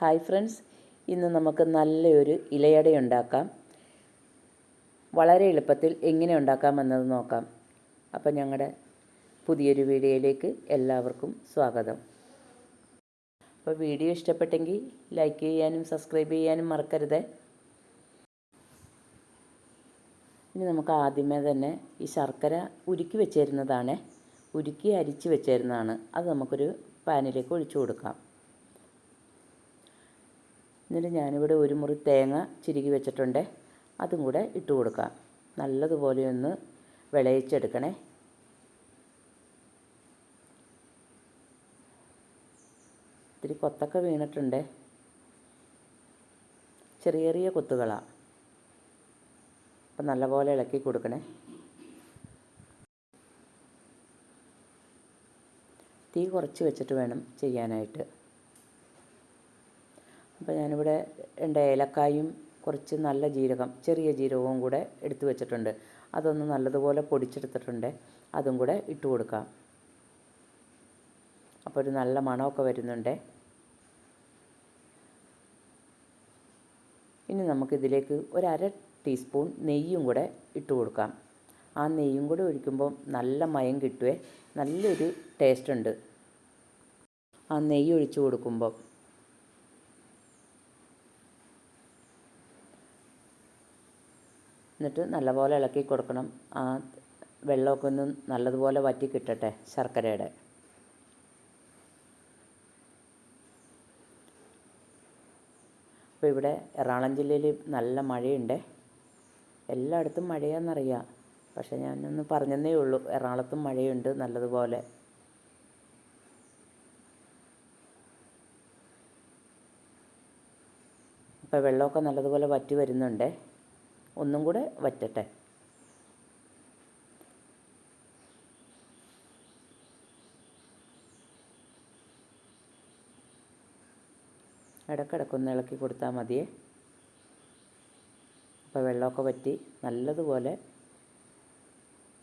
Hi friends ഇന്ന് നമുക്ക് നല്ലൊരു ഇലയട ഉണ്ടാക്കാം. വളരെ എളുപ്പത്തിൽ എങ്ങനെ ഉണ്ടാക്കാമെന്നത് നോക്കാം. അപ്പം ഞങ്ങളുടെ പുതിയൊരു വീഡിയോയിലേക്ക് എല്ലാവർക്കും സ്വാഗതം. അപ്പോൾ വീഡിയോ ഇഷ്ടപ്പെട്ടെങ്കിൽ ലൈക്ക് ചെയ്യാനും സബ്സ്ക്രൈബ് ചെയ്യാനും മറക്കരുത്. ഇനി നമുക്ക് ആദ്യമേ തന്നെ ഈ ശർക്കര ഉരുക്കി വെച്ചിരുന്നതാണ്. ഉരുക്കി അരിച്ച് വെച്ചിരുന്നതാണ്. അത് നമുക്കൊരു പാനിലേക്ക് ഒഴിച്ചു കൊടുക്കാം. എന്നിട്ട് ഞാനിവിടെ ഒരു മുറി തേങ്ങ ചിരുകി വെച്ചിട്ടുണ്ട്. അതും കൂടെ ഇട്ട് കൊടുക്കാം. നല്ലതുപോലെ ഒന്ന് വിളയിച്ചെടുക്കണേ. ഇത്തിരി കൊത്തൊക്കെ വീണിട്ടുണ്ട്. ചെറിയ ചെറിയ കൊത്തുകളാണ് അപ്പം നല്ലപോലെ ഇളക്കി കൊടുക്കണേ. തീ കുറച്ച് വെച്ചിട്ട് വേണം ചെയ്യാനായിട്ട്. അപ്പോൾ ഞാനിവിടെ രണ്ട് ഏലക്കായും കുറച്ച് നല്ല ജീരകം ചെറിയ ജീരകവും കൂടെ എടുത്തു വെച്ചിട്ടുണ്ട്. അതൊന്ന് നല്ലതുപോലെ പൊടിച്ചെടുത്തിട്ടുണ്ട്. അതും കൂടെ ഇട്ട് കൊടുക്കാം. അപ്പോൾ ഒരു നല്ല മണമൊക്കെ വരുന്നുണ്ട്. ഇനി നമുക്കിതിലേക്ക് ഒരു അര ടീസ്പൂൺ നെയ്യും കൂടെ ഇട്ട് കൊടുക്കാം. ആ നെയ്യും കൂടെ ഒഴിക്കുമ്പോൾ നല്ല മയം കിട്ടുവേ. നല്ലൊരു ടേസ്റ്റ് ഉണ്ട്. ആ നെയ്യ് ഒഴിച്ചു കൊടുക്കുമ്പോൾ എന്നിട്ട് നല്ലപോലെ ഇളക്കി കൊടുക്കണം. ആ വെള്ളമൊക്കെ ഒന്ന് നല്ലതുപോലെ വറ്റി കിട്ടട്ടെ ശർക്കരയുടെ. അപ്പോൾ ഇവിടെ എറണാകുളം ജില്ലയിൽ നല്ല മഴയുണ്ട്. എല്ലായിടത്തും മഴയാണെന്നറിയാം. പക്ഷേ ഞാനൊന്ന് പറഞ്ഞതേ ഉള്ളൂ എറണാകുളത്തും മഴയുണ്ട് നല്ലതുപോലെ. ഇപ്പോൾ വെള്ളമൊക്കെ നല്ലതുപോലെ വറ്റി വരുന്നുണ്ട്. ഒന്നും കൂടെ വറ്റട്ടെ. ഇടക്കിടക്കൊന്ന് ഇളക്കി കൊടുത്താൽ മതിയേ. അപ്പോൾ വെള്ളമൊക്കെ വറ്റി നല്ലതുപോലെ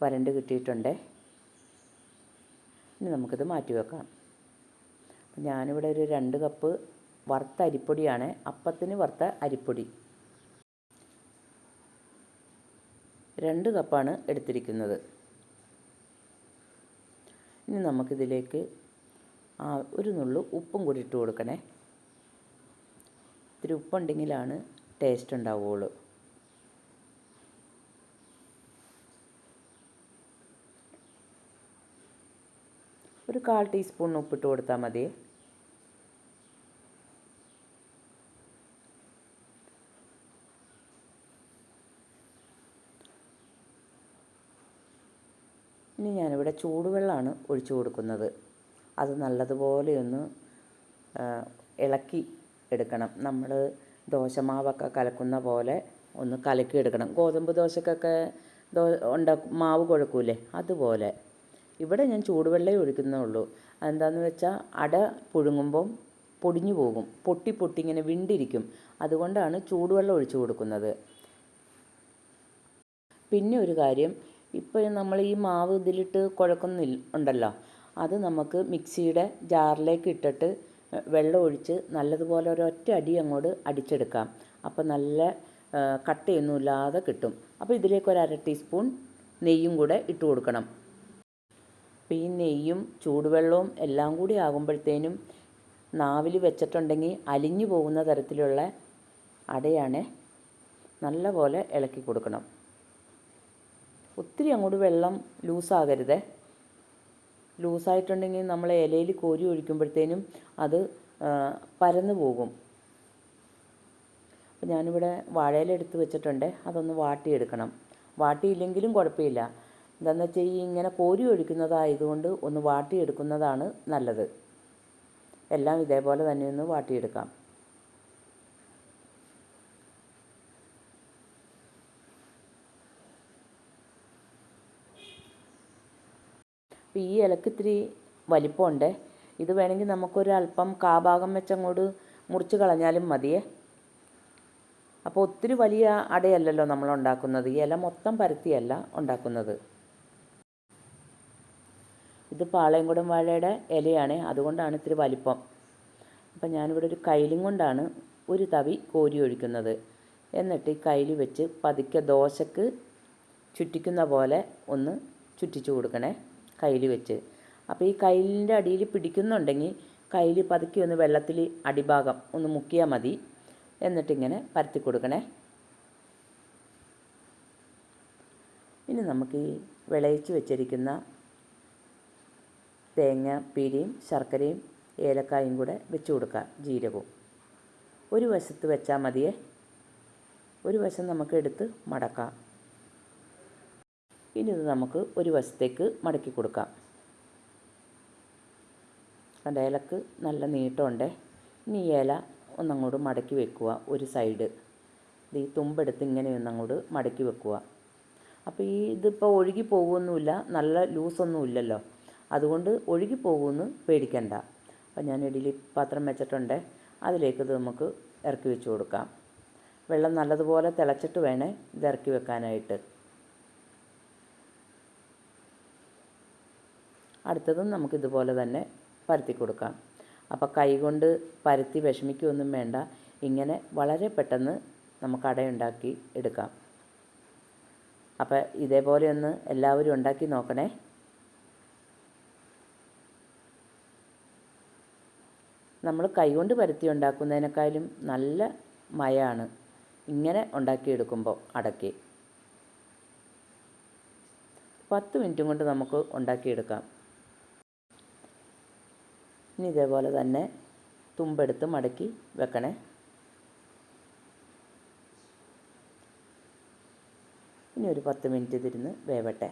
വരണ്ട് കിട്ടിയിട്ടുണ്ട്. ഇനി നമുക്കിത് മാറ്റി വെക്കാം. ഞാനിവിടെ ഒരു രണ്ട് കപ്പ് വറുത്ത അരിപ്പൊടിയാണ്. അപ്പത്തിന് വറുത്ത അരിപ്പൊടി. രണ്ട് കപ്പാണ് എടുത്തിരിക്കുന്നത്. ഇനി നമുക്കിതിലേക്ക് ആ ഒരു നുള്ളു ഉപ്പും കൂടി ഇട്ട് കൊടുക്കണേ. ഇത്തിരി ഉപ്പുണ്ടെങ്കിലാണ് ടേസ്റ്റ് ഉണ്ടാവുകയുള്ളൂ ഒരു കാൽ ടീസ്പൂൺ ഉപ്പിട്ട് കൊടുത്താൽ മതി. ഇനി ഞാനിവിടെ ചൂടുവെള്ളമാണ് ഒഴിച്ചു കൊടുക്കുന്നത്. അത് നല്ലതുപോലെ ഒന്ന് ഇളക്കി എടുക്കണം. നമ്മൾ ദോശമാവൊക്കെ കലക്കുന്ന പോലെ ഒന്ന് കലക്കി എടുക്കണം. ഗോതമ്പ് ദോശക്കൊക്കെ ദോ ഉണ്ടാക്കും മാവ് കുഴക്കൂലേ? അതുപോലെ. ഇവിടെ ഞാൻ ചൂടുവെള്ളമേ ഒഴിക്കുന്നുള്ളൂ അതെന്താണെന്ന് വെച്ചാൽ അട പുഴുങ്ങുമ്പം പൊടിഞ്ഞു പോകും. പൊട്ടി പൊട്ടി ഇങ്ങനെ വിണ്ടിരിക്കും. അതുകൊണ്ടാണ് ചൂടുവെള്ളം ഒഴിച്ചു കൊടുക്കുന്നത്. പിന്നെ ഒരു കാര്യം ഇപ്പോൾ നമ്മൾ ഈ മാവ് ഇതിലിട്ട് കുഴക്കുന്നില്ല ഉണ്ടല്ലോ അത് നമുക്ക് മിക്സിയുടെ ജാറിലേക്ക് ഇട്ടിട്ട് വെള്ളം ഒഴിച്ച് നല്ലതുപോലെ ഒരൊറ്റ അടി അങ്ങോട്ട് അടിച്ചെടുക്കാം. അപ്പോൾ നല്ല കട്ടയൊന്നുമില്ലാതെ കിട്ടും. അപ്പോൾ ഇതിലേക്ക് ഒരു അര ടീസ്പൂൺ നെയ്യും കൂടെ ഇട്ട് കൊടുക്കണം. അപ്പോൾ ഈ നെയ്യും ചൂടുവെള്ളവും എല്ലാം കൂടി ആകുമ്പോഴത്തേനും നാവിൽ വെച്ചിട്ടുണ്ടെങ്കിൽ അലിഞ്ഞു പോകുന്ന തരത്തിലുള്ള അടയാണ് നല്ല പോലെ ഇളക്കി കൊടുക്കണം. ഒത്തിരി അങ്ങോട്ട് വെള്ളം ലൂസാകരുതേ. ലൂസായിട്ടുണ്ടെങ്കിൽ നമ്മൾ ഇലയിൽ കോരി ഒഴിക്കുമ്പോഴത്തേനും അത് പരന്നു പോകും. അപ്പോൾ ഞാനിവിടെ വാഴയില എടുത്ത് വെച്ചിട്ടുണ്ട്. അതൊന്ന് വാട്ടിയെടുക്കണം. വാട്ടിയില്ലെങ്കിലും കുഴപ്പമില്ല. എന്താണെന്ന് വെച്ചാൽ ഈ ഇങ്ങനെ കോരി ഒഴിക്കുന്നതായതുകൊണ്ട് ഒന്ന് വാട്ടിയെടുക്കുന്നതാണ് നല്ലത്. എല്ലാം ഇതേപോലെ തന്നെ ഒന്ന് വാട്ടിയെടുക്കാം. അപ്പോൾ ഈ ഇലക്ക് ഇത്തിരി വലിപ്പമുണ്ട്. ഇത് വേണമെങ്കിൽ നമുക്കൊരു അല്പം കാഭാഗം വെച്ചങ്ങോട്ട് മുറിച്ച് കളഞ്ഞാലും മതിയേ. അപ്പോൾ ഒത്തിരി വലിയ അടയല്ലല്ലോ നമ്മൾ ഉണ്ടാക്കുന്നത്. ഇല മൊത്തം പരത്തിയല്ല ഉണ്ടാക്കുന്നത്. ഇത് പാളയംകുടം വാഴയുടെ ഇലയാണ്. അതുകൊണ്ടാണ് ഇത്തിരി വലിപ്പം. അപ്പം ഞാനിവിടെ ഒരു കൈലും കൊണ്ടാണ് ഒരു തവി കോരി ഒഴിക്കുന്നത്. എന്നിട്ട് ഈ കൈലി വെച്ച് പതുക്കെ ദോശക്ക് ചുറ്റിക്കുന്ന പോലെ ഒന്ന് ചുറ്റിച്ചു കൊടുക്കണേ. കയ്യിൽ വെച്ച്. അപ്പോൾ ഈ കയ്യിലിന്റെ അടിയിൽ പിടിക്കുന്നുണ്ടെങ്കിൽ കയ്യിൽ പതുക്കി ഒന്ന് വെള്ളത്തിൽ അടിഭാഗം ഒന്ന് മുക്കിയാൽ മതി. എന്നിട്ടിങ്ങനെ പരത്തി കൊടുക്കണേ. ഇനി നമുക്ക് ഈ വിളയിച്ച് വെച്ചിരിക്കുന്ന തേങ്ങ പീരിയും ശർക്കരയും ഏലക്കായും കൂടെ വെച്ച് കൊടുക്കാം ജീരകവും. ഒരു വശത്ത് വെച്ചാൽ മതിയേ. ഒരു വശം നമുക്ക് എടുത്ത് മടക്കാം. ഇനി ഇത് നമുക്ക് ഒരു വശത്തേക്ക് മടക്കി കൊടുക്കാം. കണ്ട ഇലക്ക് നല്ല നീട്ടമുണ്ട്. ഇനി ഈ ഇല ഒന്നങ്ങോട്ട് മടക്കി വെക്കുക ഒരു സൈഡ്. ഇത് ഈ തുമ്പെടുത്ത് ഇങ്ങനെ ഒന്നങ്ങോട്ട് മടക്കി വെക്കുക. അപ്പോൾ ഈ ഇതിപ്പോൾ ഒഴുകി പോകുമൊന്നുമില്ല നല്ല ലൂസൊന്നും ഇല്ലല്ലോ. അതുകൊണ്ട് ഒഴുകി പോകുമെന്ന് പേടിക്കണ്ട. അപ്പോൾ ഞാൻ ഇഡലി പാത്രം വെച്ചിട്ടുണ്ട്. അതിലേക്ക് ഇത് നമുക്ക് ഇറക്കി വെച്ച് കൊടുക്കാം. വെള്ളം നല്ലതുപോലെ തിളച്ചിട്ട് വേണേ ഇത് ഇറക്കി വെക്കാനായിട്ട്. അടുത്തതും നമുക്കിതുപോലെ തന്നെ പരത്തി കൊടുക്കാം. അപ്പോൾ കൈകൊണ്ട് പരത്തി വിഷമിക്കുകയൊന്നും വേണ്ട. ഇങ്ങനെ വളരെ പെട്ടെന്ന് നമുക്ക് അടയുണ്ടാക്കി എടുക്കാം. അപ്പോൾ ഇതേപോലെ ഒന്ന് എല്ലാവരും ഉണ്ടാക്കി നോക്കണേ. നമ്മൾ കൈകൊണ്ട് പരത്തി ഉണ്ടാക്കുന്നതിനേക്കാളും നല്ല മയാണ് ഇങ്ങനെ ഉണ്ടാക്കിയെടുക്കുമ്പോൾ അടക്കി പത്ത് മിനിറ്റും കൊണ്ട് നമുക്ക് ഉണ്ടാക്കിയെടുക്കാം. ഇനി ഇതേപോലെ തന്നെ തുമ്പെടുത്ത് മടക്കി വെക്കണേ. ഇനി ഒരു പത്ത് മിനിറ്റ് ഇതിരുന്ന് വേവട്ടെ.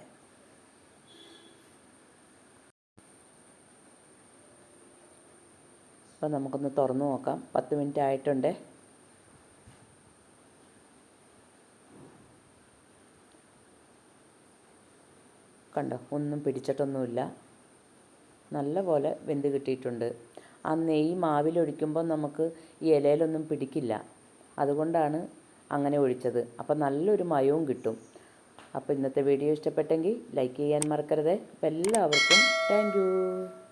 അപ്പോൾ നമുക്കൊന്ന് തുറന്നു നോക്കാം. പത്ത് മിനിറ്റ് ആയിട്ടുണ്ട്. കണ്ടോ? ഒന്നും പിടിച്ചിട്ടൊന്നുമില്ല. നല്ല പോലെ വെന്ത് കിട്ടിയിട്ടുണ്ട്. ആ നെയ്യ് മാവിലൊഴിക്കുമ്പോൾ നമുക്ക് ഈ ഇലയിലൊന്നും പിടിക്കില്ല. അതുകൊണ്ടാണ് അങ്ങനെ ഒഴിച്ചത്. അപ്പോൾ നല്ലൊരു മയവും കിട്ടും. അപ്പോൾ ഇന്നത്തെ വീഡിയോ ഇഷ്ടപ്പെട്ടെങ്കിൽ ലൈക്ക് ചെയ്യാൻ മറക്കരുത്. അപ്പോൾ എല്ലാവർക്കും താങ്ക്